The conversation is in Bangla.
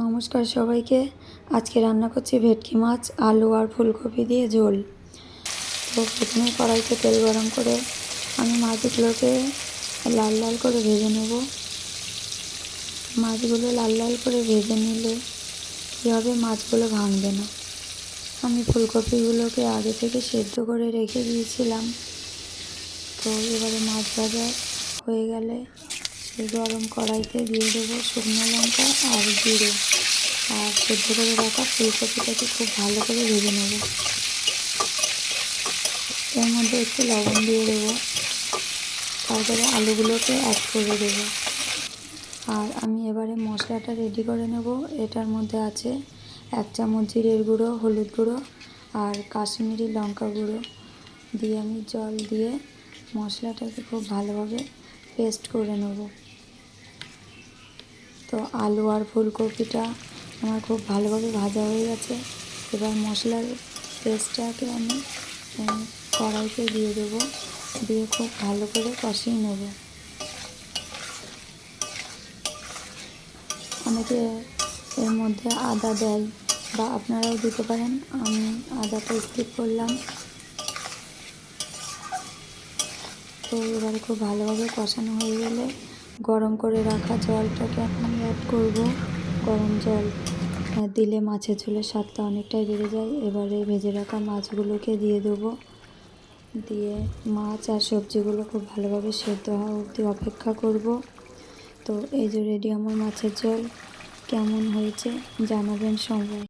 নমস্কার সবাইকে। আজকে রান্না করছি ভেটকি মাছ, আলু আর ফুলকপি দিয়ে ঝোল। তো প্রথমে কড়াইতে তেল গরম করে আমি মাছগুলোকে লাল লাল করে ভেজে নেব। মাছগুলো লাল লাল করে ভেজে নিলে কী হবে? মাছগুলো ভাঙবে না। আমি ফুলকপিগুলোকে আগে থেকে সেদ্ধ করে রেখে দিয়েছিলাম। তো এবারে মাছ ভাজা হয়ে গেলে সেই গরম কড়াইতে দিয়ে দেবো শুকনো লঙ্কা আর জিরে। আর সেদ্ধ করে রাখা ফুলকপিটাকে খুব ভালো করে ভেজে নেব। এর মধ্যে একটু লবণ দিয়ে দেবো। তারপরে আলুগুলোকে অ্যাড করে দেবো। আর আমি এবারে মশলাটা রেডি করে নেব। এটার মধ্যে আছে এক চামচ জিরের গুঁড়ো, হলুদ গুঁড়ো আর কাশ্মীরি লঙ্কা গুঁড়ো। দিয়ে আমি জল দিয়ে মশলাটাকে খুব ভালোভাবে পেস্ট করে নেব। তো আলু আর ফুলকপিটা আমার খুব ভালোভাবে ভাজা হয়ে গেছে। এবার মশলার পেস্টটাকে আমি কড়াইতে দিয়ে দেবো। দিয়ে খুব ভালো করে কষিয়ে নেব। অনেকে এর মধ্যে আদা দেয় বা আপনারাও দিতে পারেন। আমি আদাটা স্কিপ করলাম। তো এবারে খুব ভালোভাবে কষানো হয়ে গেলে গরম করে রাখা জলটাকে আমি অ্যাড করব। গরম জল দিলে মাছের ঝোলের স্বাদটা অনেকটাই বেড়ে যায়। এবারে ভেজে রাখা মাছগুলোকে দিয়ে দেবো। দিয়ে মাছ আর সবজিগুলো খুব ভালোভাবে সেদ্ধ হওয়া অবধি অপেক্ষা করব। তো এই যে রেডি আমার মাছের ঝোল, কেমন হয়েছে জানাবেন সবাই।